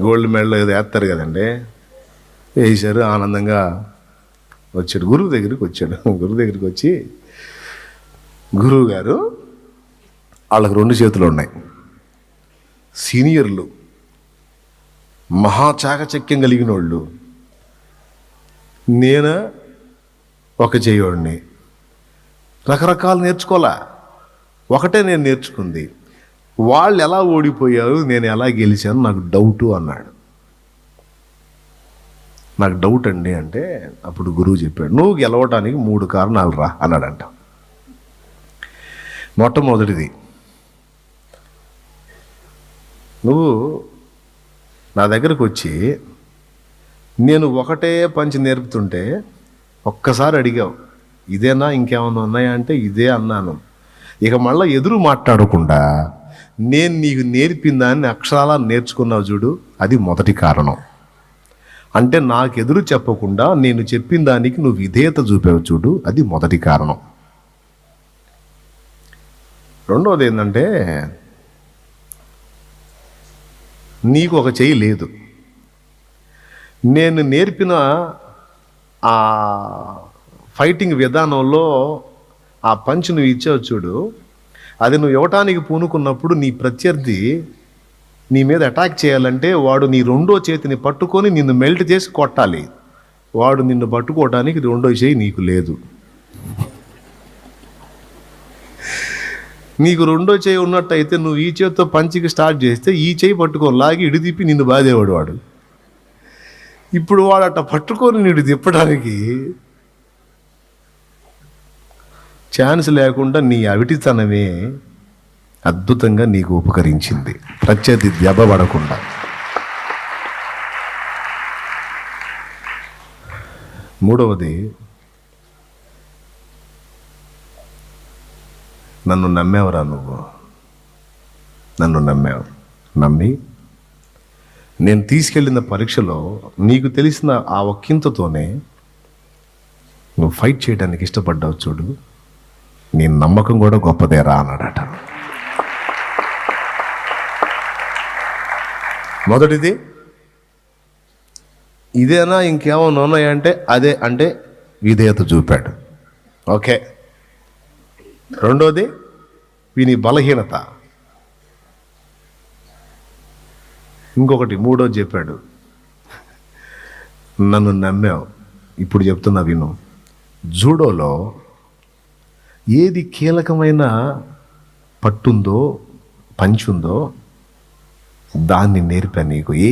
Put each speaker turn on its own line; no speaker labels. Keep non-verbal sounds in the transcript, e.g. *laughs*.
Gold medal ఏదో వేస్తారు కదండి. వేసారు ఆనందంగా వచ్చాడు. గురువు దగ్గరికి వచ్చాడు. *laughs* గురువు దగ్గరికి వచ్చి గురువు గారు వాళ్ళకి రెండు చేతులు ఉన్నాయి. సీనియర్లు మహా చాకచక్యం కలిగిన వాళ్ళు నేను ఒక చేయోడిని రకరకాలు నేర్చుకోలే ఒకటే నేను నేర్చుకుంది. వాళ్ళు ఎలా ఓడిపోయారు నేను ఎలా గెలిచాను నాకు డౌటు అన్నాడు. నాకు డౌట్ అండి అంటే అప్పుడు గురువు చెప్పాడు నువ్వు గెలవటానికి మూడు కారణాలు రా అన్నాడంట. మొట్టమొదటిది నువ్వు నా దగ్గరకు వచ్చి నేను ఒకటే పంచి నేర్పుతుంటే ఒక్కసారి అడిగావు ఇదేనా ఇంకేమన్నా ఉన్నాయా? అంటే ఇదే అన్నాను. ఇక మళ్ళీ ఎదురు మాట్లాడకుండా నేను నీకు నేర్పిన దాన్ని అక్షరాలా నేర్చుకున్నావు చూడు అది మొదటి కారణం. అంటే నాకు ఎదురు చెప్పకుండా నేను చెప్పిన దానికి నువ్వు విధేయత చూపావు చూడు అది మొదటి కారణం. రెండవది ఏంటంటే నీకు ఒక చెయ్యి లేదు. నేను నేర్పిన ఆ ఫైటింగ్ విధానంలో ఆ పంచ్ నువ్వు ఇచ్చావు చూడు అది నువ్వు ఇవ్వటానికి పూనుకున్నప్పుడు నీ ప్రత్యర్థి నీ మీద అటాక్ చేయాలంటే వాడు నీ రెండో చేతిని పట్టుకొని నిన్ను మెల్ట్ చేసి కొట్టాలి. వాడు నిన్ను పట్టుకోవడానికి రెండో చేయి నీకు లేదు. నీకు రెండో చేయి ఉన్నట్టయితే నువ్వు ఈ చేతితో పంచికి స్టార్ట్ చేస్తే ఈ చేయి పట్టుకొని లాగి ఇడి తిప్పి నిన్ను బాధేవాడు వాడు. ఇప్పుడు వాడు అట్ట పట్టుకొని నీడు తిప్పడానికి ఛాన్స్ లేకుండా నీ అవిటితనమే అద్భుతంగా నీకు ఉపకరించింది. ప్రత్యర్థి దెబ్బపడకుండా మూడవది నన్ను నమ్మేవరా నువ్వు. నన్ను నమ్మావు. నమ్మి నేను తీసుకెళ్ళిన పరీక్షలో నీకు తెలిసిన ఆ ఒక్కింతతోనే నువ్వు ఫైట్ చేయడానికి ఇష్టపడ్డావు చూడు. నీ నమ్మకం కూడా గొప్పదేరా అన్నాడట. మొదటిది ఇదేనా ఇంకేమైనా ఉన్నాయంటే అదే అంటే విధేయత చూపాడు. ఓకే. రెండోది వీని బలహీనత. ఇంకొకటి మూడోది చెప్పాడు. నన్ను నమ్మావు. ఇప్పుడు చెప్తున్నా విను. జూడోలో ఏది కీలకమైన పట్టుందో పంచుందో దాన్ని నేర్పా నీకు.